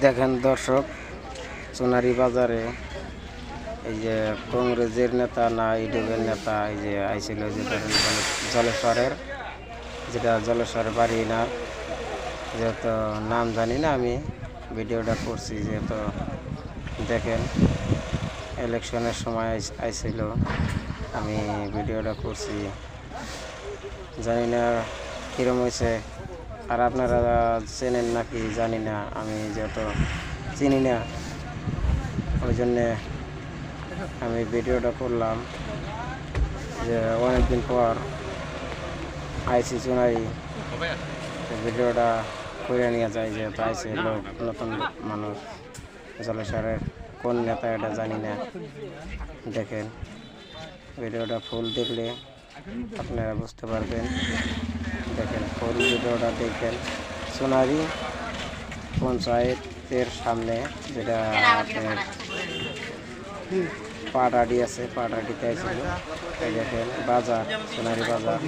দেখেন দর্শক, সোনারি বাজারে এই যে কংগ্রেসের নেতা না ইডবের নেতা, এই যে আইছিল যে ধরেন জলেশ্বরের, যেটা জলেশ্বরের বাড়ি না, যেহেতু নাম জানি না আমি, ভিডিওটা করছি যেহেতু দেখেন, ইলেকশনের সময় আইস- আইছিল, আমি ভিডিওটা করছি, জানি না কীরম হয়েছে আর আপনারা চেনেন নাকি জানি না, আমি যেহেতু চিনি না, ওই জন্যে আমি ভিডিওটা করলাম যে অনেকদিন পর আইসি চুনারি ভিডিওটা করে নিয়ে যায় যেহেতু আইসি লোক, নতুন মানুষ জলেশ্বরের কোন নেতা এটা জানি না। দেখেন, ভিডিওটা ফুল দেখলে আপনারা বুঝতে পারবেন। দেখেন ফুল ভিডিওটা দেখেন। সোনারি পঞ্চায়েতের সামনে যেটা আপনার পাটাডি আছে পাটাডিতে আইছিল। দেখেন বাজার সোনারি বাজার।